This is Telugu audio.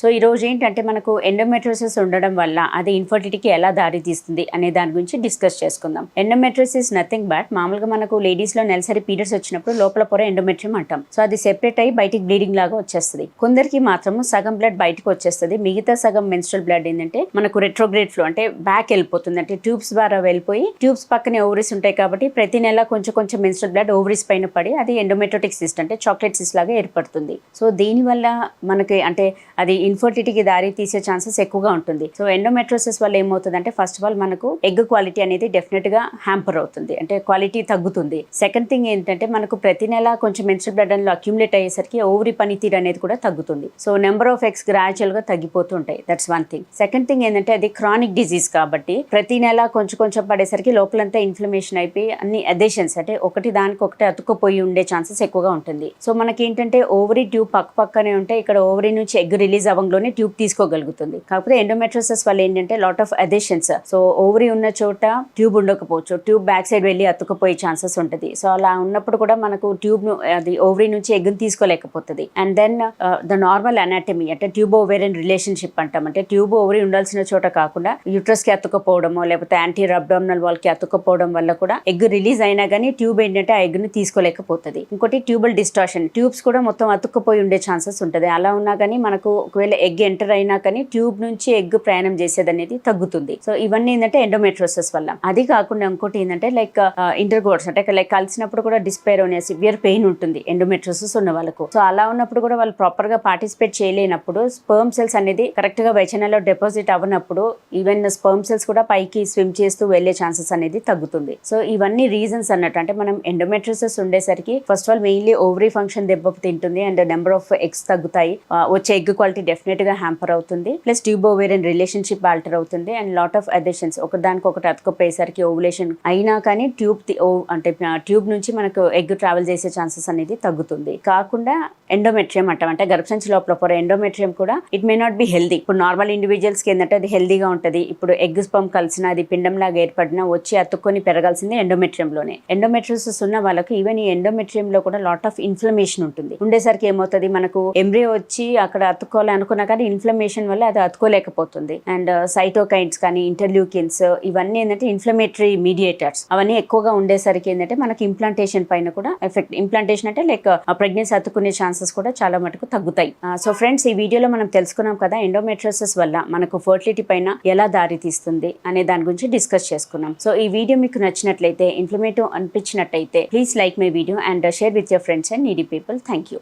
so ఈరోజు ఏంటంటే మనకు ఎండోమెట్రోసిస్ ఉండడం వల్ల అది ఇన్ఫర్టిలిటీకి ఎలా దారి తీస్తుంది అనే దాని గురించి డిస్కస్ చేసుకుందాం. ఎండోమెట్రోసిస్ నథింగ్ బట్ మామూలుగా మనకు లేడీస్లో నెలసరి పీరియడ్స్ వచ్చినప్పుడు లోపల పొర ఎండోమెట్రియం అంటాం. సో అది సెపరేట్ అయ్యి బయటికి బ్లీడింగ్ లాగా వచ్చేస్తుంది. కొందరికి మాత్రము సగం బ్లడ్ బయటకు వచ్చేస్తుంది. మిగతా సగం మెన్స్ట్రల్ బ్లడ్ ఏంటంటే మనకు రెట్రోగ్రేడ్ ఫ్లో అంటే బ్యాక్ వెళ్ళిపోతుంది. అంటే ట్యూబ్స్ ద్వారా వెళ్ళిపోయి ట్యూబ్స్ పక్కనే ఓవరీస్ ఉంటాయి కాబట్టి ప్రతి నెల కొంచెం కొంచెం మెన్స్ట్రల్ బ్లడ్ ఓవరీస్ పైన పడి అది ఎండోమెట్రోటిక్ సిస్ట్ అంటే చాక్లెట్ సిస్ట్ లాగా ఏర్పడుతుంది. సో దీనివల్ల మనకి అంటే అది ఇన్ఫర్టిటీకి దారి తీసే ఛాన్సెస్ ఎక్కువగా ఉంటుంది. సో ఎండోమెట్రోసిస్ వల్ల ఏమవుతుంది అంటే ఫస్ట్ ఆఫ్ ఆల్ మనకు ఎగ్ క్వాలిటీ అనేది డెఫినెట్గా హ్యాంపర్ అవుతుంది. అంటే క్వాలిటీ తగ్గుతుంది. సెకండ్ థింగ్ ఏంటంటే మనకు ప్రతి నెల కొంచెం మెన్స్ట్రల్ బ్లడ్లో అక్యుములేట్ అయ్యేసరికి ఓవరీ పనితీరు అనేది కూడా తగ్గుతుంది. సో నెంబర్ ఆఫ్ ఎగ్స్ గ్రాడ్యువల్గా తగ్గిపోతుంటాయి. That's one thing second thing ఏంటంటే అది క్రానిక్ డిజీజ్ కాబట్టి ప్రతి నెల కొంచెం కొంచెం పడేసరికి లోపలంతా ఇన్ఫ్లమేషన్ అయిపోయి అన్ని అదేషన్స్ అంటే ఒకటి దానికి ఒకటి అతుక్కుపోయి ఉండే ఛాన్సెస్ ఎక్కువగా ఉంటుంది. సో మనకి ఏంటంటే ఓవరీ ట్యూబ్ పక్క పక్కనే ఉంటే ఇక్కడ ఓవరీ నుంచి ఎగ్ రిలీజ్ స్రావంలోనే ట్యూబ్ తీసుకోగలుగుతుంది. కాకపోతే ఎండోమెట్రోసిస్ వల్ల ఏంటంటే lot of adhesions so ovary ఉన్న చోట ట్యూబ్ ఉండకపోవచ్చు. ట్యూబ్ బ్యాక్ సైడ్ వెళ్ళి అతుక్కుపోయే ఛాన్సెస్ ఉంటుంది. సో అలా ఉన్నప్పుడు కూడా మనకు ట్యూబ్ అది ఓవరీ నుంచి ఎగ్గును తీసుకోలేకపోతుంది. And then the normal anatomy అంటే ట్యూబ్ ఓవేరియన్ రిలేషన్షిప్ అంటాం. అంటే ట్యూబ్ ఓవరీ ఉండాల్సిన చోట కాకుండా యూట్రస్కి అతుక్కపోవడమో లేకపోతే యాంటీ అబ్డామినల్ వాల్కి అతుక్కపోవడం వల్ల కూడా ఎగ్ రిలీజ్ అయినా కానీ ట్యూబ్ ఏంటంటే ఆ ఎగ్ను తీసుకోలేకపోతుంది. ఇంకోటి ట్యూబల్ డిస్టార్షన్ ట్యూబ్స్ కూడా మొత్తం అతుక్కుపోయి ఉండే ఛాన్సెస్ ఉంటుంది. అలా ఉన్నా కానీ మనకు ఒకవేళ ఎగ్ ఎంటర్ అయినా కానీ ట్యూబ్ నుంచి ఎగ్ ప్రయాణం చేసేది అనేది తగ్గుతుంది. సో ఇవన్నీ ఏంటంటే ఎండోమెట్రోసెస్ వల్ల. అది కాకుండా ఇంకోటి ఏంటంటే లైక్ ఇంటర్ కోర్స్ అంటే లైక్ కలిసినప్పుడు కూడా డిస్పైరోనియా సివియర్ పెయిన్ ఉంటుంది ఎండోమెట్రోసెస్ ఉన్న వాళ్ళకు. సో అలా ఉన్నప్పుడు కూడా వాళ్ళు ప్రాపర్గా పార్టిసిపేట్ చేయలేనప్పుడు స్పర్మ్ సెల్స్ అనేది కరెక్ట్గా వైచనలో డిపాజిట్ అవ్వనప్పుడు ఈవెన్ స్పర్మ్ సెల్స్ కూడా పైకి స్విమ్ చేస్తూ వెళ్ళే ఛాన్సెస్ అనేది తగ్గుతుంది. సో ఇవన్నీ రీజన్స్ అన్నట్టు. అంటే మనం ఎండోమెట్రోసెస్ ఉండేసరికి first of all mainly ovary function దెబ్బ తింటుంది అండ్ నెంబర్ ఆఫ్ ఎగ్స్ తగ్గుతాయి. Uh, వచ్చే ఎగ్ క్వాలిటీ డెఫినెట్గా హ్యాంపర్ అవుతుంది. Plus tube ovarian relationship alter అవుతుంది. అండ్ లాట్ ఆఫ్ అడిషన్స్ ఒకదానికొకటి ఒకటి ఓవులేషన్ అయినా కానీ ట్యూబ్ అంటే ట్యూబ్ నుంచి మనకు ఎగ్ ట్రావెల్ చేసే ఛాన్సెస్ అనేది తగ్గుతుంది. కాకుండా ఎండోమెట్రియం అంటాం. అంటే గర్భసంచి లోపల పొర ఎండోమెట్రియం కూడా it may not be healthy ఇప్పుడు నార్మల్ ఇండివిజువల్స్కి ఏంటంటే అది హెల్దీగా ఉంటుంది. ఇప్పుడు ఎగ్ స్పమ్ కలిసిన అది పిండం లాగా ఏర్పడినా వచ్చి అతుక్కొని పెరగాల్సింది ఎండోమెట్రియంలోనే ఎండోమెట్రియోసిస్ ఉన్న వాళ్ళకి ఈవెన్ ఈ ఎండోమెట్రియంలో కూడా లాట్ ఆఫ్ ఇన్ఫ్లమేషన్ ఉంటుంది. ఉండేసరికి ఏమవుతుంది? మనకు ఎంబ్రియో వచ్చి అక్కడ అతుక్కోవాలని అనుకున్నా కానీ ఇన్ఫ్లమేషన్ వల్ల అది అతుకోలేకపోతుంది. అండ్ సైటోకైన్స్ uh, కానీ ఇంటర్ల్యూకిన్స్ ఇవన్నీ ఏంటంటే ఇన్ఫ్లమేటరీ మీడియేటర్స్ అవన్నీ ఎక్కువగా ఉండేసరికి ఏంటంటే మనకి ఇంప్లాంటేషన్ పైన కూడా ఎఫెక్ట్ ఇంప్లాంటేషన్ అంటే లైక్ ప్రెగ్నెన్సీ అతుక్కునే ఛాన్సెస్ కూడా చాలా మటుకు తగ్గుతాయి. Uh, సో ఫ్రెండ్స్ ఈ వీడియోలో మనం తెలుసుకున్నాం కదా ఎండోమెట్రోసిస్ వల్ల మనకు ఫర్టిలిటీ పైన ఎలా దారి తీస్తుంది అనే దాని గురించి డిస్కస్ చేసుకున్నాం. సో ఈ వీడియో మీకు నచ్చినట్లయితే informative అనిపించినట్టయితే please like my video and share with your friends and needy people thank you